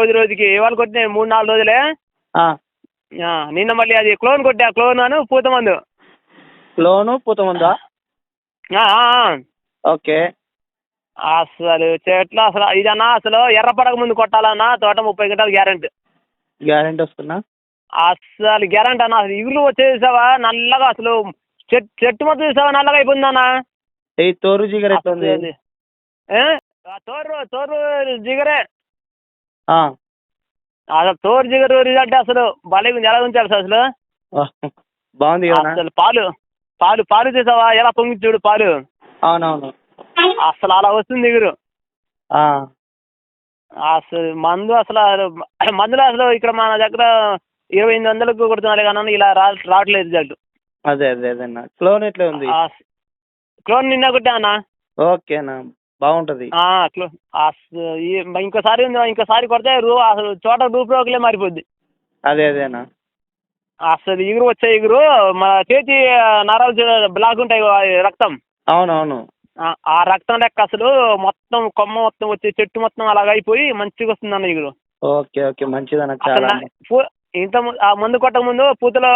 రోజు రోజుకి ఇవాళ కొట్టిన మూడు నాలుగు రోజులే? నిన్న మళ్ళీ అది క్లోన్ కొట్టా. క్లోన్ అను పూత మందు. లోను పూత ఆ. ఓకే. అసలు చెట్లు అసలు ఇదన్నా అసలు ఎర్ర పడక ముందు కొట్టాలన్నా తోట ముప్పై గంటలు గ్యారెంటీ. గ్యారెంటీ వస్తున్నా అసలు గ్యారెంటీ అన్న. అసలు ఇగులు వచ్చేసావా నల్లగా అసలు చెట్టు చెట్టు మొత్తం చూసావా? నల్లగా అయిపోయిందన్న ఈ తోరు జిగర్ తోరు తోరు జిగరే. అసలు తోరు జిగరు రిజల్ట్ అసలు భలే ఉంది. ఎలా ఉంచాలి అసలు? బాగుంది అసలు పాలు పాలు పాలు చూసావా ఎలా పొంగి చూడు పాలు? అవునవును. అసలు అలా వస్తుంది దిగురు అసలు మందు అసలు మందులు అసలు ఇక్కడ మన దగ్గర ఇరవై ఎనిమిది వందలకు కొడుతున్నారు కానీ ఇలా రా రావట్లేదు రిజల్ట్. అదే అదే అదే అన్న. క్లోన్ ఎట్లా ఉంది? క్లోన్ నిన్న కొట్టా అన్న. ఓకేనా బాగుంటది. ఈ- ఇంకోసారి ఇంకోసారి కొడితే రూ అసలు చోట రూపు రోగులే మారిపోద్ది. అదే అదేనా? అసలు ఎగురు వచ్చే ఎగురు మన చేతి నరాలు బ్లాక్ ఉంటాయి రక్తం. అవునవును. ఆ, రక్తం లెక్క అసలు మొత్తం కొమ్మ మొత్తం వచ్చి చెట్టు మొత్తం అలాగ అయిపోయి మంచిగా వస్తుంది అన్న ఎగురు. Okay okay. మంచిదన్న చాలా. ఇంత ఆ మందు కొట్టక ముందు పూతలో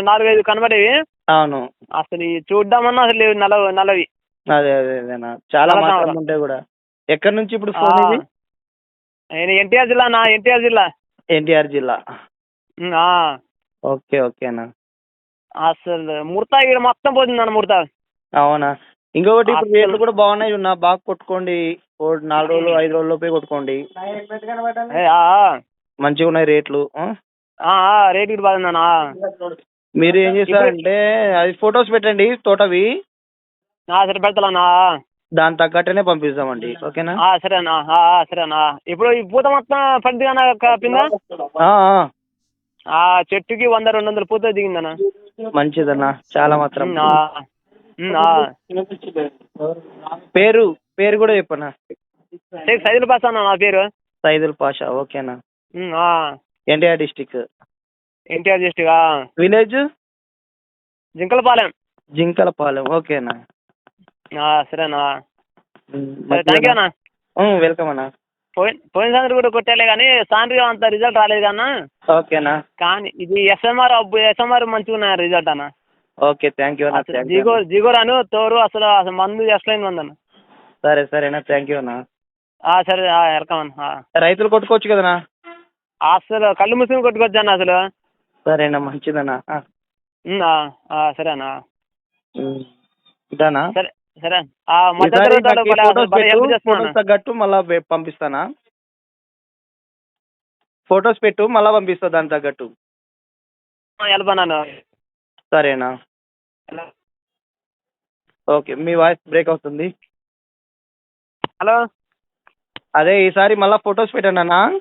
నాలుగైదు కనబడేవి. అవును. అసలు చూద్దామన్నా అసలు లేవు నల్ల నల్లవి అదే అదే అదేనా చాలా మాత్రం. ఉంటాయి కూడా. ఎక్కడి నుంచి ఇప్పుడు ఫోన్ ఇది? నేను ఎన్టీఆర్ జిల్లా నా ఎన్టీఆర్ జిల్లా. ఎన్టీఆర్ జిల్లా. ఓకే ఓకేనా అసలు ముడత ఇక్కడ మొత్తం పోతుంది అన్న ముడత. అవునా? ఇంకొకటి ఇప్పుడు రేట్లు కూడా బాగున్నాయి ఉన్నా బాగా కొట్టుకోండి. నాలుగు రోజులు ఐదు రోజుల లోపే కొట్టుకోండి. మంచిగా ఉన్నాయి రేట్లు రేట్ బాగుందన్నా మీరు ఏం చేస్తారంటే అది ఫొటోస్ పెట్టండి తోటవి. సరే పెడతానా దాని తగ్గట్టునే పంపిస్తామండి. ఓకేనా? సరేనా. ఆ, ఆ, సరేనా. ఇప్పుడు ఈ పూత మొత్తం పిందా? ఆ. ఆ. చెట్టుకి వంద రెండు వందల పూత దిగిందన్న. మంచిదన్నా. చాలా మాత్రం. పేరు పేరు కూడా చెప్పనా సైదుల్ పాస్ అన్న నా పేరు. సైదుల్ పాషా. ఓకేనా. NTR district. NTR district village? Jinkalapalem. Jinkalapalem. ఓకేనా? సరే థ్యాంక్ యూ అన్న. వెల్కమ్ అన్నా. పోయిన పోయిన సంవత్సరం కూడా కొట్టాలే కానీ సాయంత్రం అంత రిజల్ట్ రాలేదు కన్నా ఓకేనా కానీ ఇది ఎస్ఎంఆర్ ఎస్ఎంఆర్ మంచిగా ఉన్నాయి రిజల్ట్ అన్న. ఓకే థ్యాంక్ యూ అన్న యూ జిగో జిగోరాను తోరు అసలు అసలు మందు ఎట్లయింది మందన్న సరే సరేనా థ్యాంక్ యూ అన్న. సరే వెల్కమ్ అన్న. రైతులు కొట్టుకోవచ్చు కదనా అసలు కళ్ళు మూసుకుని కొట్టుకోవచ్చు అన్న అసలు? సరేనా మంచిదన్నా. సరే అన్న. ఇదానా? సరే. సరే. ఫొటోస్ తగ్గట్టు మళ్ళా పంపిస్తానా? ఫొటోస్ పెట్టు మళ్ళా పంపిస్తా దాని తగ్గట్టు. సరేనా? ఓకే మీ వాయిస్ బ్రేక్ అవుతుంది. హలో? అదే ఈసారి మళ్ళా ఫొటోస్ పెట్టండి అన్న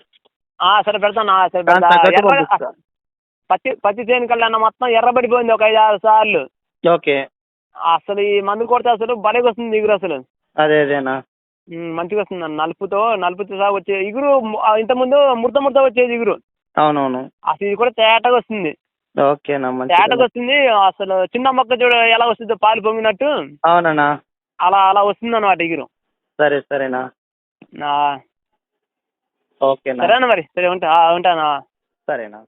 ఆ, సరే పెడతాను? సరే పెడతా. ఎర్ర- పంపిస్తా. పత్తి పత్తి చేను అన్న మొత్తం ఎర్రబడిపోయింది ఒక ఐదు ఆరు సార్లు. ఓకే. అసలు ఈ మందు కొడితే అసలు భలేగా వస్తుంది ఇగురు అసలు. అదే అదేనా? మంచిగా వస్తుంది అన్న. నలుపుతో నలుపుతో సహా వచ్చే ఇగురు ఇంతకుముందు ముడత ముడత వచ్చేది ఇగురు. అవునవును. అసలు ఇది కూడా తేటగా వస్తుంది. ఓకేనా తేటగా వస్తుంది అసలు చిన్న మొక్క చూడ ఎలా వస్తుందో పాలు పొంగినట్టు. అవునన్నా. అలా అలా వస్తుంది అన్నమాట ఇగురు. సరే సరేనా. ఆ, ఓకేనా. సరేనా మరి? సరే ఉంటా ఉంటానా? సరేనా.